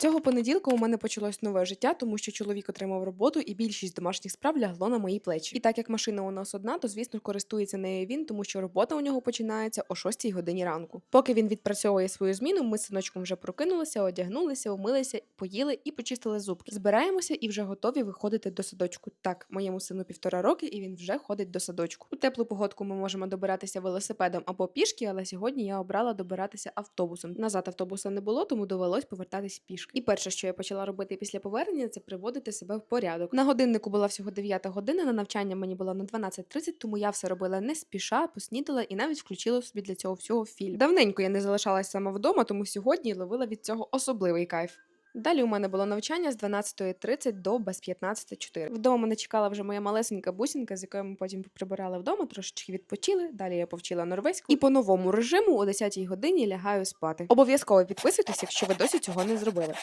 Цього понеділка у мене почалось нове життя, тому що чоловік отримав роботу, і більшість домашніх справ лягло на мої плечі. І так як машина у нас одна, то звісно користується нею він, тому що робота у нього починається о 6 годині ранку. Поки він відпрацьовує свою зміну, ми з синочком вже прокинулися, одягнулися, умилися, поїли і почистили зубки. Збираємося і вже готові виходити до садочку. Так, моєму сину півтора роки, і він вже ходить до садочку. У теплу погодку ми можемо добиратися велосипедом або пішки, але сьогодні я обрала добиратися автобусом. Назад автобуса не було, тому довелось повертатись пішки. І перше, що я почала робити після повернення, це приводити себе в порядок. На годиннику була всього 9 година. На навчання мені було на 12.30, тому я все робила не спіша, поснідала і навіть включила собі для цього всього фільм. Давненько я не залишалась сама вдома, тому сьогодні ловила від цього особливий кайф. Далі у мене було навчання з 12.30 до без 15.04. Вдома мене чекала вже моя малесенька бусінка, з якою ми потім прибирали вдома, трошечки відпочили. Далі я повчила норвезьку і по новому режиму о 10 годині лягаю спати. Обов'язково підписуйтесь, якщо ви досі цього не зробили.